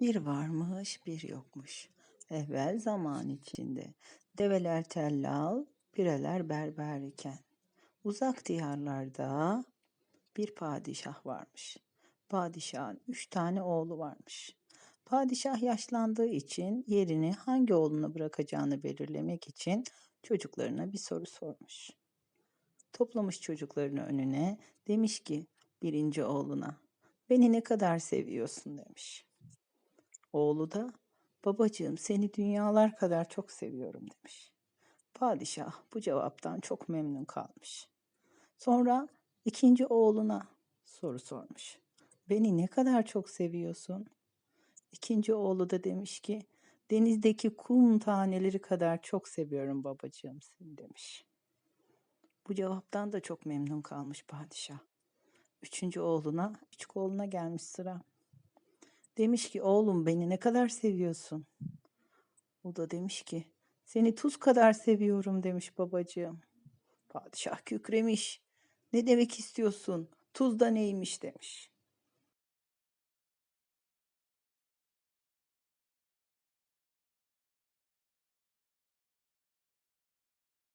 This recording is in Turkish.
Bir varmış, bir yokmuş. Evvel zaman içinde. Develer tellal, pireler berber iken. Uzak diyarlarda bir padişah varmış. Padişahın üç tane oğlu varmış. Padişah yaşlandığı için yerini hangi oğluna bırakacağını belirlemek için çocuklarına bir soru sormuş. Toplamış çocuklarını önüne, demiş ki birinci oğluna, beni ne kadar seviyorsun demiş. Oğlu da, babacığım seni dünyalar kadar çok seviyorum demiş. Padişah bu cevaptan çok memnun kalmış. Sonra ikinci oğluna soru sormuş. Beni ne kadar çok seviyorsun? İkinci oğlu da demiş ki, denizdeki kum taneleri kadar çok seviyorum babacığım seni demiş. Bu cevaptan da çok memnun kalmış padişah. Üçüncü oğluna, küçük oğluna gelmiş sıra. Demiş ki oğlum beni ne kadar seviyorsun? O da demiş ki seni tuz kadar seviyorum demiş babacığım. Padişah kükremiş. Ne demek istiyorsun? Tuz da neymiş demiş.